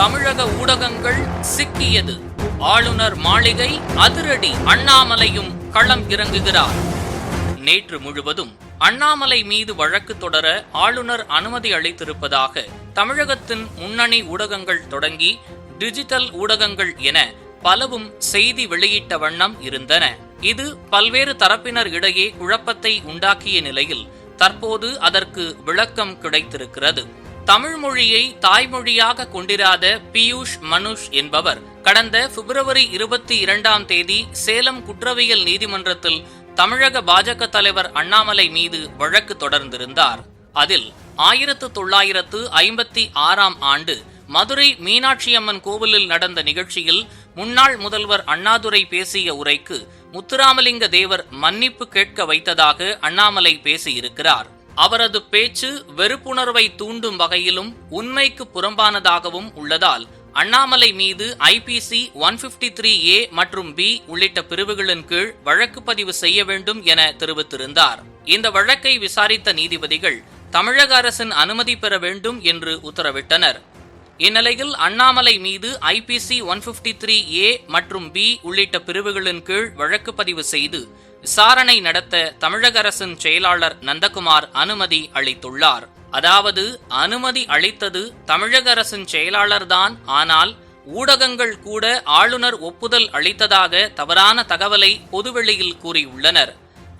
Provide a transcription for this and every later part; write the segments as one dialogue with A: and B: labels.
A: தமிழக ஊடகங்கள் சிக்கியது. ஆளுநர் மாளிகை அதிரடி அண்ணாமலையும் களம் இறங்குகிறார். நேற்று முழுவதும் அண்ணாமலை மீது வழக்கு தொடர ஆளுநர் அனுமதி அளித்திருப்பதாக தமிழகத்தின் முன்னணி ஊடகங்கள் தொடங்கி டிஜிட்டல் ஊடகங்கள் என பலவும் செய்தி வெளியிட்ட வண்ணம் இருந்தன. இது பல்வேறு தரப்பினர் இடையே குழப்பத்தை உண்டாக்கிய நிலையில் தற்போது அதற்கு விளக்கம் கிடைத்திருக்கிறது. தமிழ் மொழியை தாய்மொழியாக கொண்டிராத பியூஷ் மனுஷ் என்பவர் கடந்த பிப்ரவரி இருபத்தி இரண்டாம் தேதி சேலம் குற்றவியல் நீதிமன்றத்தில் தமிழக பாஜக தலைவர் அண்ணாமலை மீது வழக்கு தொடர்ந்திருந்தார். அதில் ஆயிரத்து தொள்ளாயிரத்து ஐம்பத்தி ஆறாம் ஆண்டு மதுரை மீனாட்சியம்மன் கோவிலில் நடந்த நிகழ்ச்சியில் முன்னாள் முதல்வர் அண்ணாதுரை பேசிய உரைக்கு முத்துராமலிங்க தேவர் மன்னிப்பு கேட்க வைத்ததாக அண்ணாமலை பேசியிருக்கிறார். அவரது பேச்சு வெறுப்புணர்வை தூண்டும் வகையிலும் உண்மைக்கு புறம்பானதாகவும் உள்ளதால் அண்ணாமலை மீது IPC one fifty three A மற்றும் பி உள்ளிட்ட பிரிவுகளின் கீழ் வழக்கு பதிவு செய்ய வேண்டும் என தெரிவித்திருந்தார். இந்த வழக்கை விசாரித்த நீதிபதிகள் தமிழக அரசின் அனுமதி பெற வேண்டும் என்று உத்தரவிட்டனர். இந்நிலையில் அண்ணாமலை மீது IPC one fifty three A மற்றும் பி உள்ளிட்ட பிரிவுகளின் கீழ் வழக்கு பதிவு செய்து விசாரணை நடத்த தமிழக அரசின் செயலாளர் நந்தகுமார் அனுமதி அளித்துள்ளார். அதாவது அனுமதி அளித்தது தமிழக அரசின் செயலாளர்தான் ஆனால் ஊடகங்கள் கூட ஆளுநர் ஒப்புதல் அளித்ததாக தவறான தகவலை பொதுவெளியில் கூறியுள்ளனர்.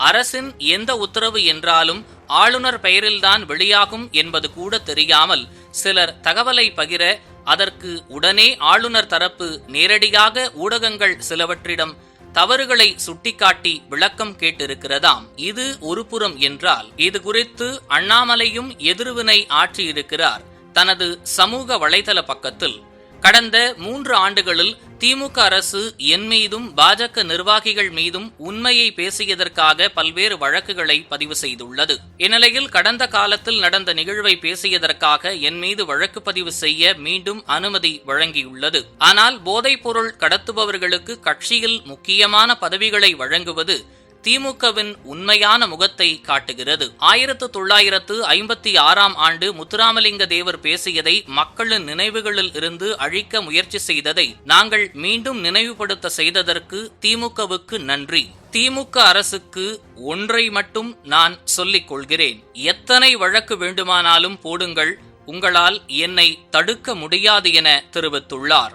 A: அரசின் எந்த உத்தரவு என்றாலும் ஆளுநர் பெயரில்தான் வெளியாகும் என்பது கூட தெரியாமல் சிலர் தகவலை பகிர அதற்கு உடனே ஆளுநர் தரப்பு நேரடியாக ஊடகங்கள் சிலவற்றிடம் தவறுகளை சுட்டிக்காட்டி விளக்கம் கேட்டிருக்கிறதாம். இது ஒருபுறம் என்றால் இது குறித்து அண்ணாமலையும் எதிர்வினை ஆற்றியிருக்கிறார். தனது சமூக வலைதள பக்கத்தில் கடந்த மூன்று ஆண்டுகளில் திமுக அரசு என் மீதும் பாஜக நிர்வாகிகள் மீதும் உண்மையை பேசியதற்காக பல்வேறு வழக்குகளை பதிவு செய்துள்ளது. இந்நிலையில் கடந்த காலத்தில் நடந்த நிகழ்வை பேசியதற்காக என் மீது வழக்கு பதிவு செய்ய மீண்டும் அனுமதி வழங்கியுள்ளது. ஆனால் போதைப்பொருள் கடத்துபவர்களுக்கு கட்சியில் முக்கியமான பதவிகளை வழங்குவது திமுகவின் உண்மையான முகத்தை காட்டுகிறது. ஆயிரத்து தொள்ளாயிரத்து ஐம்பத்தி ஆறாம் ஆண்டு முத்துராமலிங்க தேவர் பேசியதை மக்களின் நினைவுகளில் இருந்து அழிக்க முயற்சி செய்ததை நாங்கள் மீண்டும் நினைவுபடுத்த செய்ததற்கு திமுகவுக்கு நன்றி. திமுக அரசுக்கு ஒன்றை மட்டும் நான் சொல்லிக் கொள்கிறேன். எத்தனை வழக்கு வேண்டுமானாலும் போடுங்கள். உங்களால் என்னை தடுக்க முடியாது என தெரிவித்துள்ளார்.